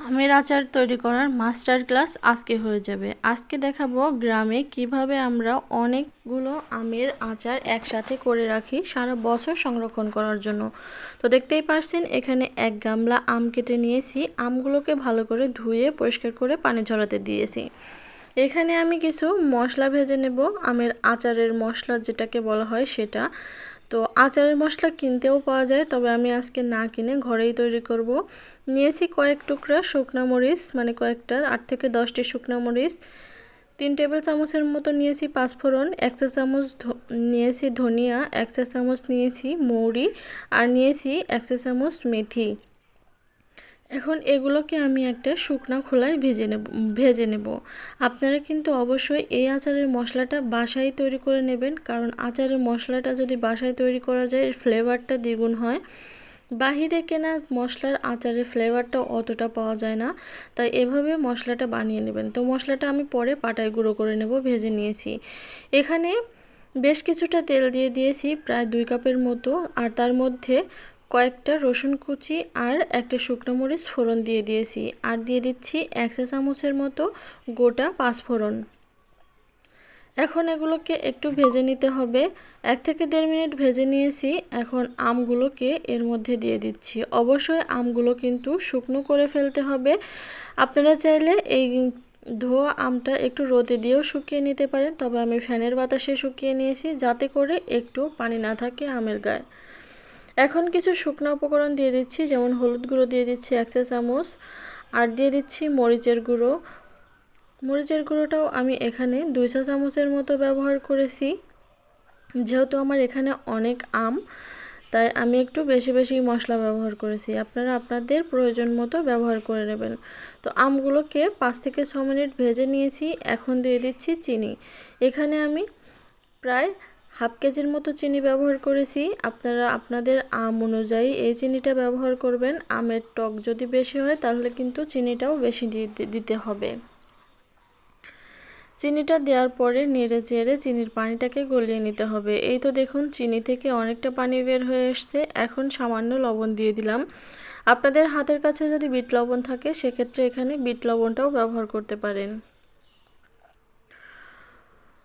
আমের আচার তৈরি করার মাস্টার ক্লাস আজকে হয়ে যাবে। আজকে দেখাবো গ্রামে কীভাবে আমরা অনেকগুলো আমের আচার একসাথে করে রাখি সারা বছর সংরক্ষণ করার জন্য। তো দেখতেই পারছেন, এখানে এক গামলা আম কেটে নিয়েছি। আমগুলোকে ভালো করে ধুয়ে পরিষ্কার করে পানি ঝরাতে দিয়েছি। এখানে আমি কিছু মশলা ভেজে নেব। আমের আচারের মশলা যেটাকে বলা হয় সেটা। তো আচারের মশলা কিনতেও পাওয়া যায়, তবে আমি আজকে না কিনে ঘরেই তৈরি করব। নিয়েছি কয়েক টুকরা শুকনা মরিচ মানে কয়েকটা, আট থেকে দশটি শুকনো মরিচ, তিন টেবিল চামচের মতো নিয়েছি পাঁচফোড়ন, এক চা চামচ নিয়েছি ধনিয়া, এক চা চামচ নিয়েছি মৌরি, আর নিয়েছি এক চা চামচ মেথি। এখন এগুলোকে আমি একটা শুকনো খোলায় ভেজে নেব ভেজে নেব। আপনারা কিন্তু অবশ্যই এই আচারের মশলাটা বাসায় তৈরি করে নেবেন, কারণ আচারের মশলাটা যদি বাসায় তৈরি করা যায় ফ্লেভারটা দ্বিগুণ হয়। বাহিরে কেনা মশলার আচারের ফ্লেভারটা অতটা পাওয়া যায় না, তাই এভাবে মশলাটা বানিয়ে নেবেন। তো মশলাটা আমি পরে পাটায় গুঁড়ো করে নেব, ভেজে নিয়েছি। এখানে বেশ কিছুটা তেল দিয়ে দিয়েছি, প্রায় দুই কাপের মতো, আর তার মধ্যে কয়েকটা রসুন কুচি আর একটা শুকনো মরিচ ফোড়ন দিয়ে দিয়েছি। আর দিয়ে দিচ্ছি এক চা চামচের মতো গোটা পাঁচফোড়ন এখন এগুলোকে একটু ভেজে নিতে হবে। এক থেকে দেড় মিনিট ভেজে নিয়েছি। এখন আমগুলোকে এর মধ্যে দিয়ে দিচ্ছি। অবশ্যই আমগুলো কিন্তু শুকনো করে ফেলতে হবে। আপনারা চাইলে এই ধোয়া আমটা একটু রোদে দিয়েও শুকিয়ে নিতে পারেন। তবে আমি ফ্যানের বাতাসে শুকিয়ে নিয়েছি যাতে করে একটু পানি না থাকে আমের গায়ে। এখন কিছু শুকনো উপকরণ দিয়ে দিচ্ছি, যেমন হলুদ গুঁড়ো দিয়ে দিচ্ছি এক চা চামচ, আর দিয়ে দিচ্ছি মরিচের গুঁড়ো। মরিচের গুঁড়োটাও আমি এখানে দুই চা চামচের মতো ব্যবহার করেছি। যেহেতু আমার এখানে অনেক আম, তাই আমি একটু বেশি বেশি মশলা ব্যবহার করেছি। আপনারা আপনাদের প্রয়োজন মতো ব্যবহার করে নেবেন। তো আমগুলোকে পাঁচ থেকে ছ মিনিট ভেজে নিয়েছি। এখন দিয়ে দিচ্ছি চিনি। এখানে আমি প্রায় হাফ কেজির মতো চিনি ব্যবহার করেছি। আপনারা, আপনাদের আম অনুযায়ী এই চিনিটা ব্যবহার করবেন। আমের টক যদি বেশি হয়, তাহলে কিন্তু চিনিটাও বেশি দিতে হবে। চিনিটা দেওয়ার পরে নেড়ে চেড়ে চিনির পানিটাকে গলিয়ে নিতে হবে। এই তো দেখুন, চিনি থেকে অনেকটা পানি বের হয়ে এসছে। এখন সামান্য লবণ দিয়ে দিলাম। আপনাদের হাতের কাছে যদি বিট লবণ থাকে, সেক্ষেত্রে এখানে বিট লবণটাও ব্যবহার করতে পারেন।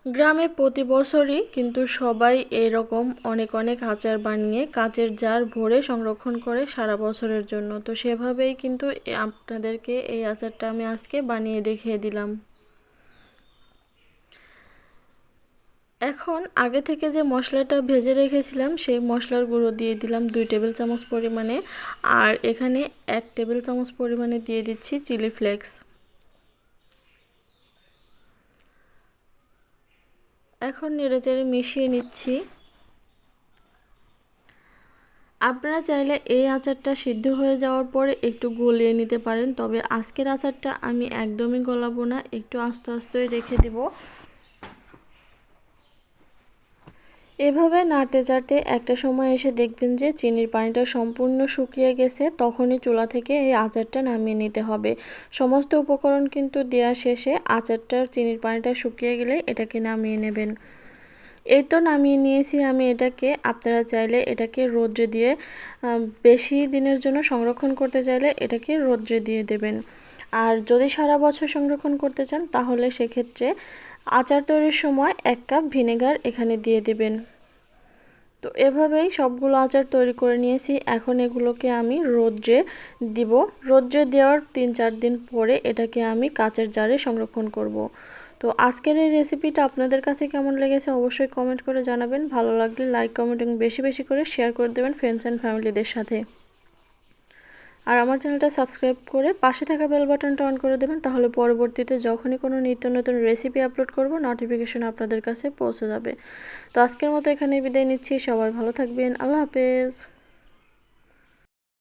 গ্রামে প্রতি বছরই কিন্তু সবাই এরকম অনেক অনেক আচার বানিয়ে কাচের জার ভরে সংরক্ষণ করে সারা বছরের জন্য। তো সেভাবেই কিন্তু আপনাদেরকে এই আচারটা আমি আজকে বানিয়ে দেখিয়ে দিলাম। এখন আগে থেকে যে মশলাটা ভেজে রেখেছিলাম, সেই মশলার গুঁড়ো দিয়ে দিলাম দুই টেবিল চামচ পরিমাণে। আর এখানে এক টেবিল চামচ পরিমাণে দিয়ে দিচ্ছি চিলি ফ্লেক্স। এখন নেড়েচেড়ে মিশিয়ে নিচ্ছি। আপনারা চাইলে এই আচারটা সিদ্ধ হয়ে যাওয়ার পরে একটু গলিয়ে নিতে পারেন, তবে আজকের আচারটা আমি একদমই গলাবো না, একটু আস্তে আস্তে রেখে দিব। এভাবে নাড়তে চাড়তে একটা সময় এসে দেখবেন যে চিনির পানিটা সম্পূর্ণ শুকিয়ে গেছে, তখনই চুলা থেকে এই আচারটা নামিয়ে নিতে হবে। সমস্ত উপকরণ কিন্তু দেওয়া শেষে আচারটার চিনির পানিটা শুকিয়ে গেলে এটাকে নামিয়ে নেবেন। এই তো নামিয়ে নিয়েছি আমি এটাকে। আপনারা চাইলে এটাকে রোদ্রে দিয়ে বেশি দিনের জন্য সংরক্ষণ করতে চাইলে এটাকে রোদ্রে দিয়ে দেবেন। আর যদি সারা বছর সংরক্ষণ করতে চান তাহলে সেক্ষেত্রে আচার তৈরির সময় এক কাপ ভিনেগার এখানে দিয়ে দেবেন। তো এভাবেই সবগুলো আচার তৈরি করে নিয়েছি। এখন এগুলোকে আমি রোদ্রে দিব। রোদ্রে দেওয়ার তিন চার দিন পরে এটাকে আমি কাচের জারে সংরক্ষণ করব। তো আজকের এই রেসিপিটা আপনাদের কাছে কেমন লেগেছে অবশ্যই কমেন্ট করে জানাবেন। ভালো লাগলে লাইক, কমেন্ট এবং বেশি বেশি করে শেয়ার করে দেবেন ফ্রেন্ডস অ্যান্ড ফ্যামিলিদের সাথে। আর আমার চ্যানেলটা সাবস্ক্রাইব করে পাশে থাকা বেল বাটনটা অন করে দেবেন, তাহলে পরবর্তীতে যখনই কোনো নিত্য নতুন রেসিপি আপলোড করব নোটিফিকেশন আপনাদের কাছে পৌঁছে যাবে। তো আজকের মতো এখানে বিদায় নিচ্ছি, সবাই ভালো থাকবেন, আল্লাহ হাফেজ।